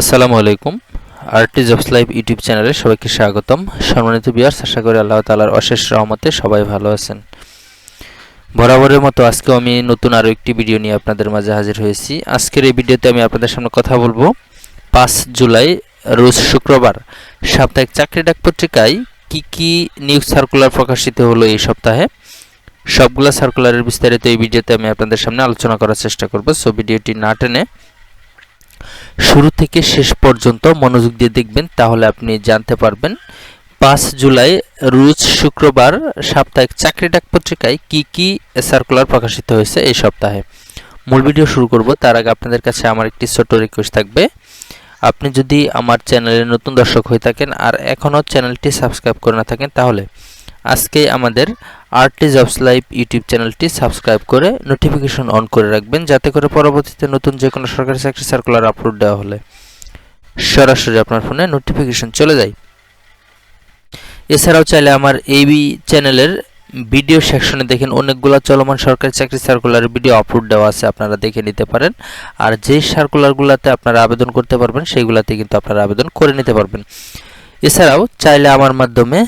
আসসালামু আলাইকুম। RT jobs live YouTube চ্যানেলে সবাইকে স্বাগতম। সম্মানিত বিয়ার্স আশা করি আল্লাহ তালার অশেষ রহমতে সবাই ভালো আছেন। বরাবরের মতো আজকেও আমি নতুন আরও একটি ভিডিও নিয়ে আপনাদের মাঝে হাজির হয়েছি। আজকের এই ভিডিওতে আমি আপনাদের সামনে কথা বলব। পাঁচ জুলাই, রোজ শুক্রবার, সাপ্তাহিক চাকরি ডাক পত্রিকায় কী কী নিউজ সার্কুলার প্রকাশিত হলো এই সপ্তাহে? সবগুলো সার্কুলারের বিস্তারিত এই ভিডিওতে আমি আপনাদের সামনে আলোচনা করার চেষ্টা করব। সো ভিডিওটি না টেনে শুরু থেকে শেষ পর্যন্ত মনোযোগ দিয়ে দেখবেন, তাহলে আপনি জানতে পারবেন পাঁচ জুলাই, রোজ শুক্রবার সাপ্তাহিক চাকরি ডাক পত্রিকায় কি কি সার্কুলার প্রকাশিত হয়েছে এই সপ্তাহে। মূল ভিডিও শুরু করব, তার আগে আপনাদের কাছে আমার একটি ছোট রিকোয়েস্ট থাকবে। আপনি যদি আমার চ্যানেলে নতুন দর্শক হয়ে থাকেন আর এখনও চ্যানেলটি সাবস্ক্রাইব করে না থাকেন, তাহলে আজকে আমাদের আর্টি জবস লাইভ ইউটিউব চ্যানেলটি সাবস্ক্রাইব করে নোটিফিকেশন অন করে রাখবেন, যাতে করে পরবর্তীতে নতুন যে কোনো সরকারি চাকরি সার্কুলার আপলোড দেওয়া হলে সরাসরি আপনার ফোনে নোটিফিকেশন চলে যায়। এছাড়াও চাইলে আমার এই চ্যানেলের ভিডিও সেকশনে দেখেন, অনেকগুলো চলমান সরকারি চাকরি সার্কুলারের ভিডিও আপলোড দেওয়া আছে, আপনারা দেখে নিতে পারেন। আর যেই সার্কুলারগুলোতে আপনারা আবেদন করতে পারবেন, সেইগুলোতে কিন্তু আপনারা আবেদন করে নিতে পারবেন। এছাড়াও চাইলে আমার মাধ্যমে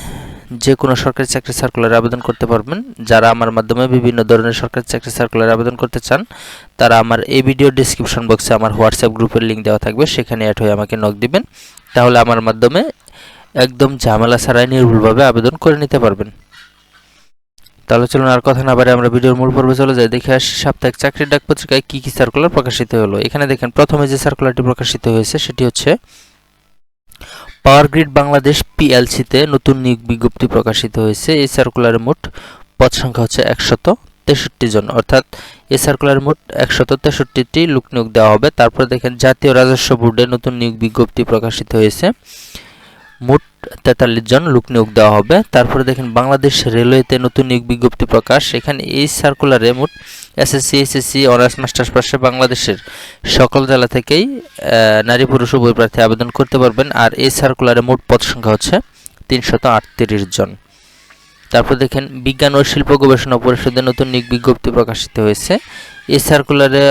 যে কোনো সরকারি চাকরি সার্কুলার আবেদন করতে পারবেন। যারা আমার মাধ্যমে বিভিন্ন ধরনের সরকারি চাকরি সার্কুলার আবেদন করতে চান, তারা আমার এই ভিডিও ডিসক্রিপশন বক্সে আমার হোয়াটসঅ্যাপ গ্রুপের লিঙ্ক দেওয়া থাকবে, সেখানে অ্যাড হয়ে আমাকে নক দিবেন। তাহলে আমার মাধ্যমে একদম ঝামেলা ছাড়াই নির্ভুলভাবে আবেদন করে নিতে পারবেন। তাহলে চলুন আর কথা না বারে আমরা ভিডিওর মূল পর্বে চলে যাই। দেখে আসি সাপ্তাহিক চাকরির ডাক পত্রিকায় কী কী সার্কুলার প্রকাশিত হলো। এখানে দেখেন, প্রথমে যে সার্কুলারটি প্রকাশিত হয়েছে, সেটি হচ্ছে পাওয়ার গ্রিড বাংলাদেশ পিএলসিতে নতুন নিয়োগ বিজ্ঞপ্তি প্রকাশিত হয়েছে। এই সার্কুলারের মোট পদ সংখ্যা হচ্ছে একশত তেষট্টি জন। অর্থাৎ এ সার্কুলার মোট একশত তেষট্টিটি লোক নিয়োগ দেওয়া হবে। তারপর দেখেন জাতীয় রাজস্ব বোর্ডে নতুন নিয়োগ বিজ্ঞপ্তি প্রকাশিত হয়েছে। মোট তেতাল্লিশ জন লোক নিয়োগ দেওয়া হবে। তারপরে দেখেন বাংলাদেশ রেলওয়েতে নতুন নিয়োগ বিজ্ঞপ্তি প্রকাশ। এখানে এই সার্কুলারে মোট এসএসসি এসএসসি অনার্স মাস্টার্স পাশে বাংলাদেশের সকল জেলা থেকেই নারী, পুরুষ উভয় প্রার্থী আবেদন করতে পারবেন। আর এই সার্কুলারে মোট পদ সংখ্যা হচ্ছে তিনশত আটত্রিশ জন। তারপর দেখেন বিজ্ঞান ও শিল্প গবেষণা পরিষদের নতুন নিয়োগ বিজ্ঞপ্তি প্রকাশিত হয়েছে। এই সার্কুলারে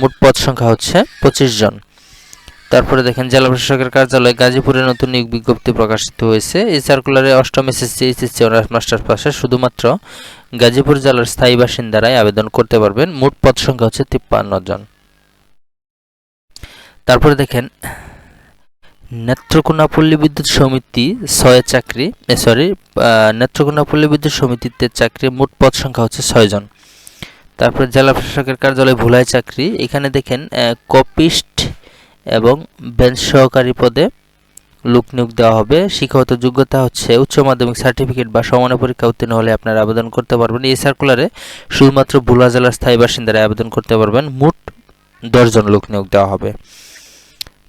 মোট পদ সংখ্যা হচ্ছে পঁচিশ জন। তারপরে দেখেন জেলা প্রশাসকের কার্যালয়ে গাজীপুরে নতুন নিয়োগ বিজ্ঞপ্তি প্রকাশিত হয়েছে। এই সার্কুলারে অষ্টম এসএসসি, এইচএসসি অনার্স মাস্টার পাশে শুধুমাত্র গাজীপুর জেলার স্থায়ী বাসিন্দারাই আবেদন করতে পারবেন। মোট পদ সংখ্যা হচ্ছে তিপ্পান্ন জন। তারপরে দেখেন নেত্রকোনা পল্লী বিদ্যুৎ সমিতি ছয় চাকরি সরি নেত্রকোনা পল্লী বিদ্যুৎ সমিতিতে চাকরি মোট পদ সংখ্যা হচ্ছে ছয় জন। তারপরে জেলা প্রশাসকের কার্যালয় ভুলাই চাকরি। এখানে দেখেন কপিস্ট এবং বেঞ্চ সহকারী পদে লোক নিয়োগ দেওয়া হবে। শিক্ষাগত যোগ্যতা হচ্ছে উচ্চ মাধ্যমিক সার্টিফিকেট বা সমানের পরীক্ষা উত্তীর্ণ হলে আপনারা আবেদন করতে পারবেন। এই সার্কুলারে শুধুমাত্র ভোলা জেলার স্থায়ী বাসিন্দারা আবেদন করতে পারবেন। মোট দশজন লোক নিয়োগ দেওয়া হবে।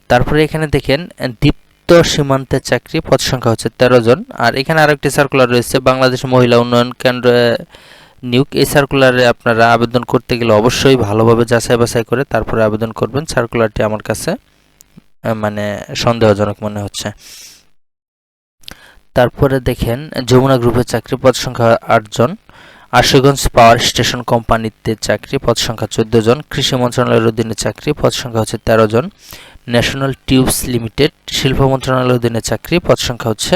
তারপরে এখানে দেখেন, দীপ্ত সীমান্তের চাকরি, পদ সংখ্যা হচ্ছে তেরো জন। আর এখানে আরেকটি সার্কুলার রয়েছে, বাংলাদেশ মহিলা উন্নয়ন কেন্দ্র নিয়োগ এই সার্কুলারে আপনারা আবেদন করতে গেলে অবশ্যই ভালোভাবে যাচাই বাছাই করে তারপরে আবেদন করবেন। সার্কুলারটি আমার কাছে মানে সন্দেহজনক মনে হচ্ছে। তারপরে দেখেন, যমুনা গ্রুপের চাকরি পদ সংখ্যা আটজন আশুগঞ্জ পাওয়ার স্টেশন কোম্পানিতে চাকরি পদ সংখ্যা চোদ্দ জন, কৃষি মন্ত্রণালয়ের অধীনে চাকরি পদ সংখ্যা হচ্ছে তেরো জন, ন্যাশনাল টিউবস লিমিটেড, শিল্প মন্ত্রণালয়ের অধীনে চাকরি পদ সংখ্যা হচ্ছে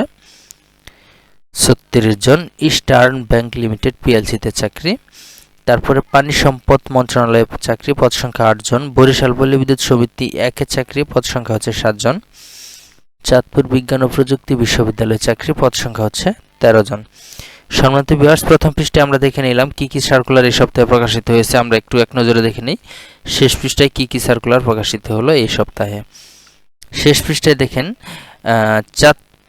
ছত্রিশ জন ইস্টার্ন ব্যাংক লিমিটেড পিএলসিতে চাকরি। তারপরে পানি সম্পদ মন্ত্রণালয়ে চাকরি পদ সংখ্যা আটজন বরিশাল পল্লী বিদ্যুৎ সমিতি একে চাকরি পদ সংখ্যা হচ্ছে সাতজন চাঁদপুর বিজ্ঞান ও প্রযুক্তি বিশ্ববিদ্যালয়ে চাকরি পদ সংখ্যা হচ্ছে তেরো জন। সম্মানিত বিভাস প্রথম পৃষ্ঠে আমরা দেখে নিলাম কি কি সার্কুলার এই সপ্তাহে প্রকাশিত হয়েছে। আমরা একটু এক নজরে দেখে নিই। শেষ পৃষ্ঠায় কি কি সার্কুলার প্রকাশিত হলো এই সপ্তাহে? শেষ পৃষ্ঠায় দেখেন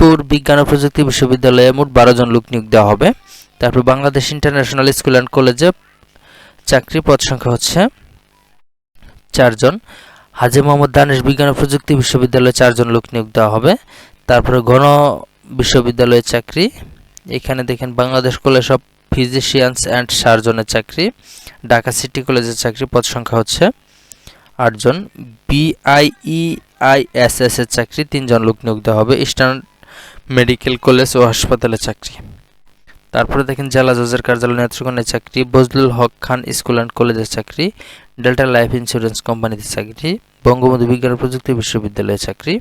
চাঁদপুর বিজ্ঞান ও প্রযুক্তি বিশ্ববিদ্যালয়ে মোট বারো জন লোক নিয়োগ দেওয়া হবে। তারপর বাংলাদেশ ইন্টারন্যাশনাল স্কুল অ্যান্ড কলেজে চাকরি পদ সংখ্যা হচ্ছে চারজন হাজি মোহাম্মদ দানেশ বিজ্ঞান ও প্রযুক্তি বিশ্ববিদ্যালয়ে চারজন লোক নিয়োগ দেওয়া হবে। তারপরে গণ বিশ্ববিদ্যালয়ের চাকরি। এখানে দেখেন Bangladesh college of physicians and সার্জনের চাকরি। ঢাকা সিটি কলেজের চাকরি পদ সংখ্যা হচ্ছে আটজন বিআইইআইএসএস এর চাকরি তিনজন লোক নিয়োগ দেওয়া হবে। ইস্টার্ন মেডিকেল কলেজ ও হাসপাতালের চাকরি। তারপরে দেখেন জেলা জজের কার্যালয় নেত্রকোনায় চাকরি, বজলুল হক খান স্কুল অ্যান্ড কলেজের চাকরি, ডেল্টা লাইফ ইন্স্যুরেন্স কোম্পানিতে চাকরি, বঙ্গবন্ধু বিজ্ঞান প্রযুক্তি বিশ্ববিদ্যালয়ের চাকরি,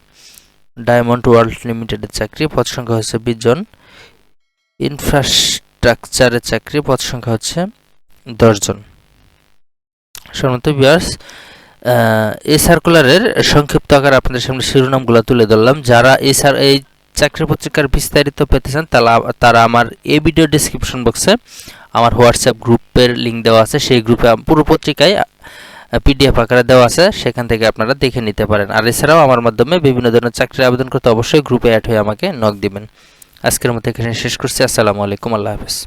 ডায়মন্ড ওয়ার্ল্ড লিমিটেডের চাকরি, পদ সংখ্যা হচ্ছে বিশ জন। ইনফ্রাস্ট্রাকচারের চাকরি, পদ সংখ্যা হচ্ছে দশজন সম্মত বিয়ার্স এই সার্কুলারের সংক্ষিপ্ত আকার আপনাদের সামনে শিরোনামগুলো তুলে ধরলাম। যারা এই সার এই চাকরি পত্রিকার বিস্তারিত পেতে চান তাহলে তারা আমার এই ভিডিও ডিসক্রিপশন বক্সে আমার হোয়াটসঅ্যাপ গ্রুপের লিঙ্ক দেওয়া আছে, সেই গ্রুপে পুরো পত্রিকায় পিডিএফ আকারে দেওয়া আছে, সেখান থেকে আপনারা দেখে নিতে পারেন। আর এছাড়াও আমার মাধ্যমে বিভিন্ন ধরনের চাকরির আবেদন করতে অবশ্যই গ্রুপে অ্যাড হয়ে আমাকে নক দিবেন। আজকের মতো এখানে শেষ করছি, আসসালামু আলাইকুম, আল্লাহ হাফেজ।